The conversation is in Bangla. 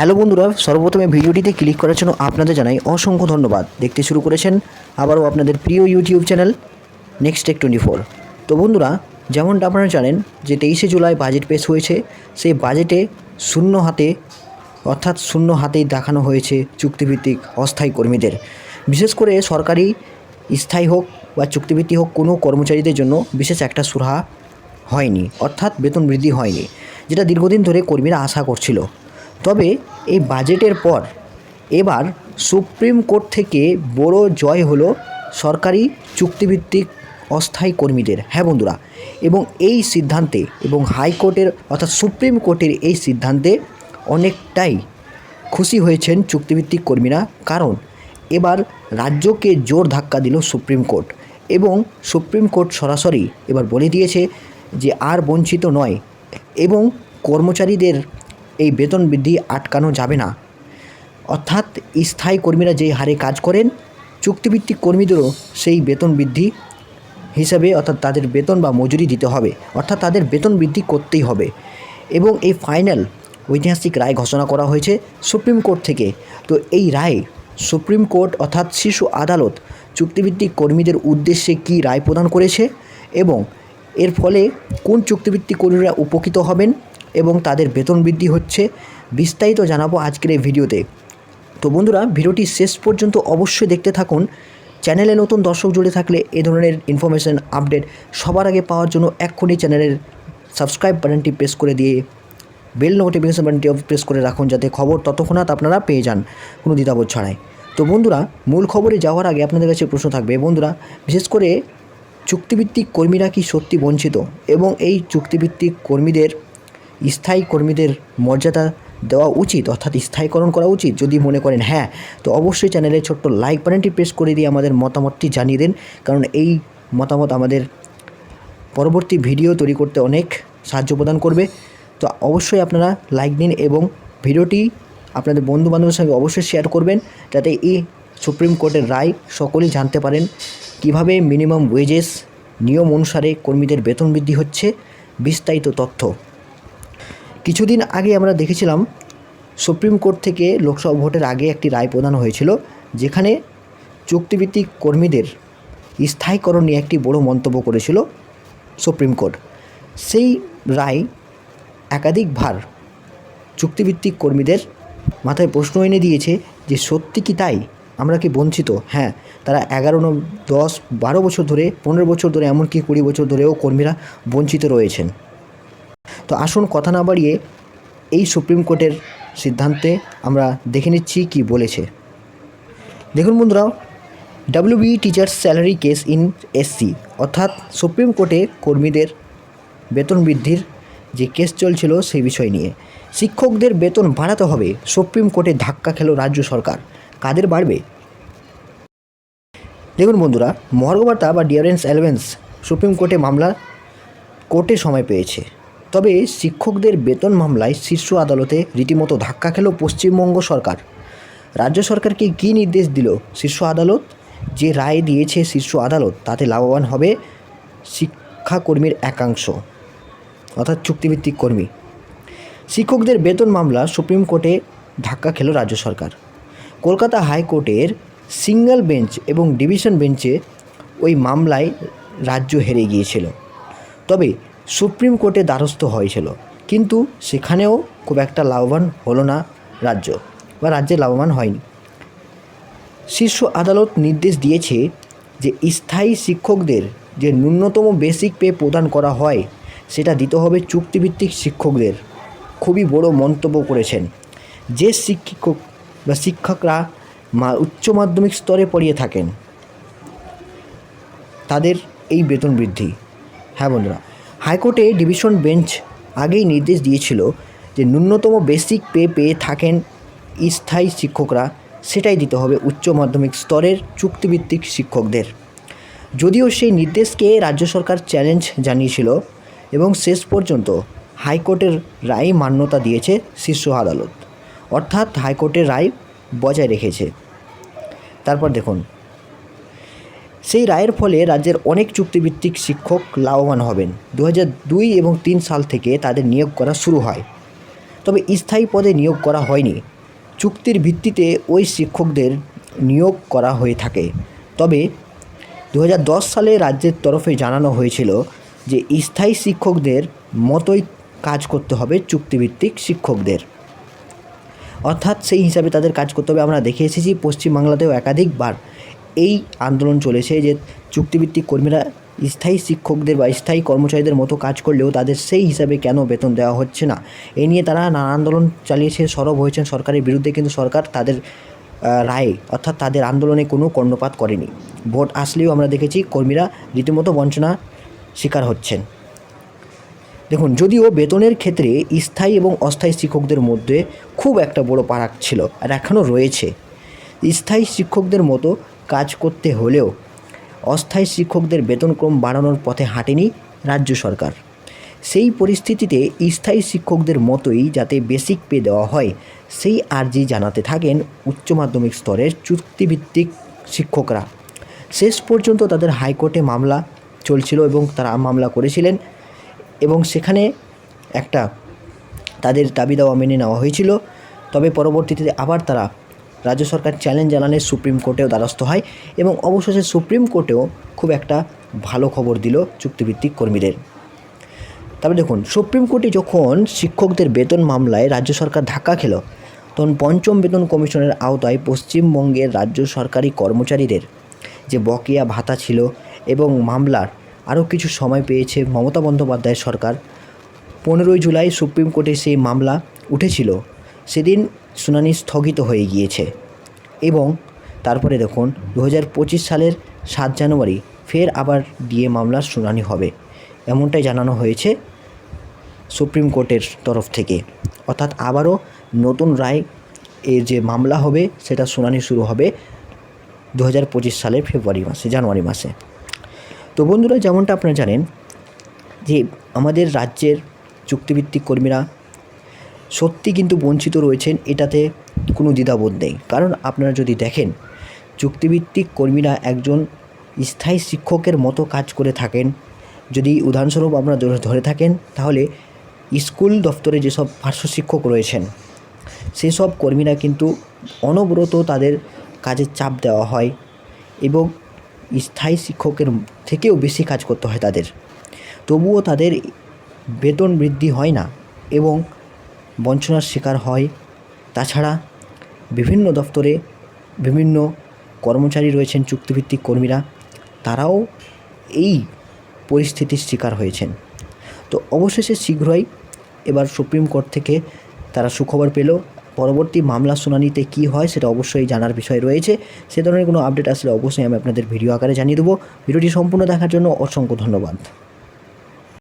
হ্যালো বন্ধুরা, সর্বপ্রথমে ভিডিওটিতে ক্লিক করার জন্য আপনাদের জানাই অসংখ্য ধন্যবাদ। দেখতে শুরু করেছেন আবারও আপনাদের প্রিয় YouTube channel Next Tech twenty four তো বন্ধুরা, যেমনটা আপনারা জানেন যে তেইশে জুলাই বাজেট পেশ হয়েছে, সেই বাজেটে শূন্য হাতে, অর্থাৎ শূন্য হাতেই দেখানো হয়েছে চুক্তিভিত্তিক অস্থায়ী কর্মীদের। বিশেষ করে সরকারি স্থায়ী হোক বা চুক্তিভিত্তিক হোক, কোনো কর্মচারীদের জন্য বিশেষ একটা সুরাহা হয়নি, অর্থাৎ বেতন বৃদ্ধি হয়নি, যেটা দীর্ঘদিন ধরে কর্মীরা আশা করছিল। তবে এই বাজেটের পর এবার সুপ্রিম কোর্ট থেকে বড় জয় হলো সরকারি চুক্তিভিত্তিক অস্থায়ী কর্মীদের। হ্যাঁ বন্ধুরা, এবং এই সিদ্ধান্তে এবং হাইকোর্টের অর্থাৎ সুপ্রিম কোর্টের এই সিদ্ধান্তে অনেকটাই খুশি হয়েছেন চুক্তিভিত্তিক কর্মীরা। কারণ এবার রাজ্যকে জোর ধাক্কা দিল সুপ্রিম কোর্ট এবং সুপ্রিম কোর্ট সরাসরি এবার বলে দিয়েছে যে আর বঞ্চিত নয় এবং কর্মচারীদের এই বেতন বৃদ্ধি আটকানো যাবে না। অর্থাৎ স্থায়ী কর্মীরা যে হারে কাজ করেন, চুক্তিভিত্তিক কর্মীদেরও সেই বেতন বৃদ্ধি হিসাবে অর্থাৎ তাদের বেতন বা মজুরি দিতে হবে। অর্থাৎ তাদের বেতন বৃদ্ধি করতেই হবে। এবং এই ফাইনাল ঐতিহাসিক রায় ঘোষণা করা হয়েছে সুপ্রিম কোর্ট থেকে। তো এই রায়, সুপ্রিম কোর্ট অর্থাৎ শিশু আদালত চুক্তিভিত্তিক কর্মীদের উদ্দেশ্যে কী রায় প্রদান করেছে এবং এর ফলে কোন চুক্তিভিত্তিক কর্মীরা উপকৃত হবেন এবং তাদের বেতন বৃদ্ধি হচ্ছে, বিস্তারিত জানাব আজকের এই ভিডিওতে। তো বন্ধুরা, ভিডিওটি শেষ পর্যন্ত অবশ্যই দেখতে থাকুন। চ্যানেলে নতুন দর্শক জুড়ে থাকলে এ ধরনের ইনফরমেশন আপডেট সবার আগে পাওয়ার জন্য এক্ষুনি চ্যানেলের সাবস্ক্রাইব বাটনটি প্রেস করে দিয়ে বেল নোটিফিকেশন বাটনটি প্রেস করে রাখুন যাতে খবর ততক্ষণাৎ আপনারা পেয়ে যান কোনো দ্বিধাবোধ ছাড়াই। তো বন্ধুরা, মূল খবরে যাওয়ার আগে আপনাদের কাছে প্রশ্ন থাকবে, বন্ধুরা, বিশেষ করে চুক্তিভিত্তিক কর্মীরা কি সত্যি বঞ্চিত? এবং এই চুক্তিভিত্তিক কর্মীদের স্থায়ী কর্মীদের মর্যাদা দেওয়া উচিত, অর্থাৎ স্থায়ীকরণ করা উচিত। যদি মনে করেন হ্যাঁ তো অবশ্যই চ্যানেলে ছোট্ট লাইক বাটনটি প্রেস করে দিয়ে আমাদের মতামতটি জানিয়ে দেন। কারণ এই মতামত আমাদের পরবর্তী ভিডিও তৈরি করতে অনেক সাহায্য প্রদান করবে। তো অবশ্যই আপনারা লাইক দিন এবং ভিডিওটি আপনাদের বন্ধু বান্ধবের সঙ্গে অবশ্যই শেয়ার করবেন, যাতে এই সুপ্রিম কোর্টের রায় সকলেই জানতে পারেন কীভাবে মিনিমাম ওয়েজেস নিয়ম অনুসারে কর্মীদের বেতন বৃদ্ধি হচ্ছে, বিস্তারিত তথ্য। কিছুদিন আগে আমরা দেখেছিলাম সুপ্রিম কোর্ট থেকে লোকসভা ভোটের আগে একটি রায় প্রদান হয়েছিল, যেখানে চুক্তিভিত্তিক কর্মীদের স্থায়ীকরণ নিয়ে একটি বড় মন্তব্য করেছিল সুপ্রিম কোর্ট। সেই রায় একাধিকবার চুক্তিভিত্তিক কর্মীদের মাথায় প্রশ্ন এনে দিয়েছে যে, সত্যি কি তাই? আমরা কি বঞ্চিত? হ্যাঁ তারা এগারো দশ, বারো বছর ধরে, পনেরো বছর ধরে, এমনকি কুড়ি বছর ধরেও কর্মীরা বঞ্চিত রয়েছেন। তো আসুন কথা না বাড়িয়ে এই সুপ্রিম কোর্টের সিদ্ধান্তে আমরা দেখে নিচ্ছি কি বলেছে। দেখুন বন্ধুরা WB teachers salary case in SC অর্থাৎ সুপ্রিম কোর্টে কর্মীদের বেতন বৃদ্ধির যে কেস চলছিল সেই বিষয় নিয়ে। শিক্ষকদের বেতন বাড়াতে হবে, সুপ্রিম কোর্টে ধাক্কা খেল রাজ্য সরকার। কাদের বাড়বে? দেখুন বন্ধুরা মহার্গবার্তা বা ডিয়ারেন্স অ্যালেভেন্স সুপ্রিম কোর্টে মামলা কোর্টে সময় পেয়েছে। তবে শিক্ষকদের বেতন মামলায় শীর্ষ আদালতে রীতিমতো ধাক্কা খেল পশ্চিমবঙ্গ সরকার। রাজ্য সরকারকে কী নির্দেশ দিল শীর্ষ আদালত? যে রায় দিয়েছে শীর্ষ আদালত, তাতে লাভবান হবে শিক্ষাকর্মীর একাংশ। অর্থাৎ চুক্তিভিত্তিক কর্মী। শিক্ষকদের বেতন মামলা সুপ্রিম কোর্টে ধাক্কা খেল রাজ্য সরকার। কলকাতা হাইকোর্টের সিঙ্গেল বেঞ্চ এবং ডিভিশন বেঞ্চে ওই মামলায় রাজ্য হেরে গিয়েছিল। তবে সুপ্রিম কোর্টে দ্বারস্থ হয়েছিল। কিন্তু সেখানেও খুব একটা লাভবান হলো না রাজ্য, বা রাজ্যে লাভবান হয়নি। শীর্ষ আদালত নির্দেশ দিয়েছে যে স্থায়ী শিক্ষকদের যে ন্যূনতম বেসিক পে প্রদান করা হয়, সেটা দিতে হবে চুক্তিভিত্তিক শিক্ষকদের। খুবই বড় মন্তব্য করেছেন। যে শিক্ষক বা শিক্ষকরা মা, উচ্চ মাধ্যমিক স্তরে পড়িয়ে থাকেন, তাদের এই বেতন বৃদ্ধি। হ্যাঁ বন্ধুরা হাইকোর্টে ডিভিশন বেঞ্চ আগেই নির্দেশ দিয়েছিল যে ন্যূনতম বেসিক পে পেয়ে থাকেন স্থায়ী শিক্ষকরা। সেটাই দিতে হবে উচ্চ মাধ্যমিক স্তরের চুক্তিভিত্তিক শিক্ষকদের। যদিও সেই নির্দেশকে রাজ্য সরকার চ্যালেঞ্জ জানিয়েছিল এবং শেষ পর্যন্ত হাইকোর্টের রায় মান্যতা দিয়েছে শীর্ষ আদালত। অর্থাৎ হাইকোর্টের রায় বজায় রেখেছে। তারপর দেখুন সেই রায়ের ফলে রাজ্যের অনেক চুক্তিভিত্তিক শিক্ষক লাভবান হবেন। দু দুই এবং তিন সাল থেকে তাদের নিয়োগ করা শুরু হয়। তবে স্থায়ী পদে নিয়োগ করা হয়নি। চুক্তির ভিত্তিতে ওই শিক্ষকদের নিয়োগ করা হয়ে থাকে। তবে দু হাজার দশ সালে রাজ্যের তরফে জানানো হয়েছিল যে স্থায়ী শিক্ষকদের মতোই কাজ করতে হবে চুক্তিভিত্তিক শিক্ষকদের। অর্থাৎ সেই হিসাবে তাদের কাজ করতে হবে। আমরা দেখে এসেছি পশ্চিমবাংলাতেও একাধিকবার এই আন্দোলন চলেছে যে চুক্তিভিত্তিক কর্মীরা স্থায়ী শিক্ষকদের বা স্থায়ী কর্মচারীদের মতো কাজ করলেও তাদের সেই হিসাবে কেন বেতন দেওয়া হচ্ছে না? এই নিয়ে তারা নানা আন্দোলন চালিয়েছে, সরব হয়েছেন সরকারের বিরুদ্ধে কিন্তু সরকার তাদের রায়ে অর্থাৎ তাদের আন্দোলনে কোনো কর্ণপাত করেনি। ভোট আসলেও আমরা দেখেছি কর্মীরা রীতিমতো বঞ্চনা শিকার হচ্ছেন। দেখুন, যদিও বেতনের ক্ষেত্রে স্থায়ী এবং অস্থায়ী শিক্ষকদের মধ্যে খুব একটা বড় পারাক ছিল আর এখনও রয়েছে। স্থায়ী শিক্ষকদের মতো কাজ করতে হলেও অস্থায়ী শিক্ষকদের বেতনক্রম বাড়ানোর পথে হাঁটেনি রাজ্য সরকার। সেই পরিস্থিতিতে স্থায়ী শিক্ষকদের মতোই যাতে বেসিক পে দেওয়া হয়, সেই আর্জি জানাতে থাকেন উচ্চ মাধ্যমিক স্তরের চুক্তিভিত্তিক শিক্ষকরা। শেষ পর্যন্ত তাদের হাইকোর্টে মামলা চলছিল এবং তারা মামলা করেছিলেন এবং সেখানে একটা তাদের দাবি দাওয়া মেনে নেওয়া হয়েছিল। তবে পরবর্তীতে আবার তারা রাজ্য সরকার চ্যালেঞ্জ জানালে সুপ্রিম কোর্টেও দ্বারস্থ হয় এবং অবশেষে সুপ্রিম কোর্টেও খুব একটা ভালো খবর দিল চুক্তিভিত্তিক কর্মীদের। তবে দেখুন, সুপ্রিম কোর্টে যখন শিক্ষকদের বেতন মামলায় রাজ্য সরকার ধাক্কা খেল, তখন পঞ্চম বেতন কমিশনের আওতায় পশ্চিমবঙ্গের রাজ্য সরকারি কর্মচারীদের যে বকেয়া ভাতা ছিল এবং মামলার আরও কিছু সময় পেয়েছে মমতা বন্দ্যোপাধ্যায়ের সরকার, পনেরোই জুলাই সুপ্রিম কোর্টে সেই মামলা উঠেছিল। সেদিন শুনানি স্থগিত হয়ে গিয়েছে এবং তারপরে দেখুন দু হাজার পঁচিশ সালের সাত জানুয়ারি ফের আবার ডিএ মামলার শুনানি হবে। এমনটাই জানানো হয়েছে সুপ্রিম কোর্টের তরফ থেকে। অর্থাৎ আবারও নতুন রায় এর যে মামলা হবে, সেটা শুনানি শুরু হবে দু হাজার পঁচিশ সালের ফেব্রুয়ারি মাসে, জানুয়ারি মাসে। তো বন্ধুরা, যেমনটা আপনারা জানেন যে আমাদের রাজ্যের চুক্তিভিত্তিক কর্মীরা সত্যি কিন্তু বঞ্চিত রয়েছেন এটাতে কোনো দ্বিধাবোধ নেই। কারণ আপনারা যদি দেখেন, চুক্তিভিত্তিক কর্মীরা একজন স্থায়ী শিক্ষকের মতো কাজ করে থাকেন। যদি উদাহরণস্বরূপ আপনারা ধরে- থাকেন, তাহলে স্কুল দপ্তরে যেসব পার্শ্ব শিক্ষক রয়েছেন, সেসব কর্মীরা কিন্তু অনবরত তাদের কাজের চাপ দেওয়া হয় এবং স্থায়ী শিক্ষকের থেকেও বেশি কাজ করতে হয় তাদের। তবুও তাদের বেতন বৃদ্ধি হয় না এবং বঞ্চনার শিকার হয়। তাছাড়া বিভিন্ন দপ্তরে বিভিন্ন কর্মচারী রয়েছেন চুক্তিভিত্তিক কর্মীরা। তারাও এই পরিস্থিতির শিকার হয়েছেন। তো অবশেষে শীঘ্রই এবার সুপ্রিম কোর্ট থেকে তারা সুখবর পেল। পরবর্তী মামলা শুনানিতে কী হয় সেটা অবশ্যই জানার বিষয় রয়েছে। সে ধরনের কোনো আপডেট আসলে অবশ্যই আমি আপনাদের ভিডিও আকারে জানিয়ে দেবো। ভিডিওটি সম্পূর্ণ দেখার জন্য অসংখ্য ধন্যবাদ।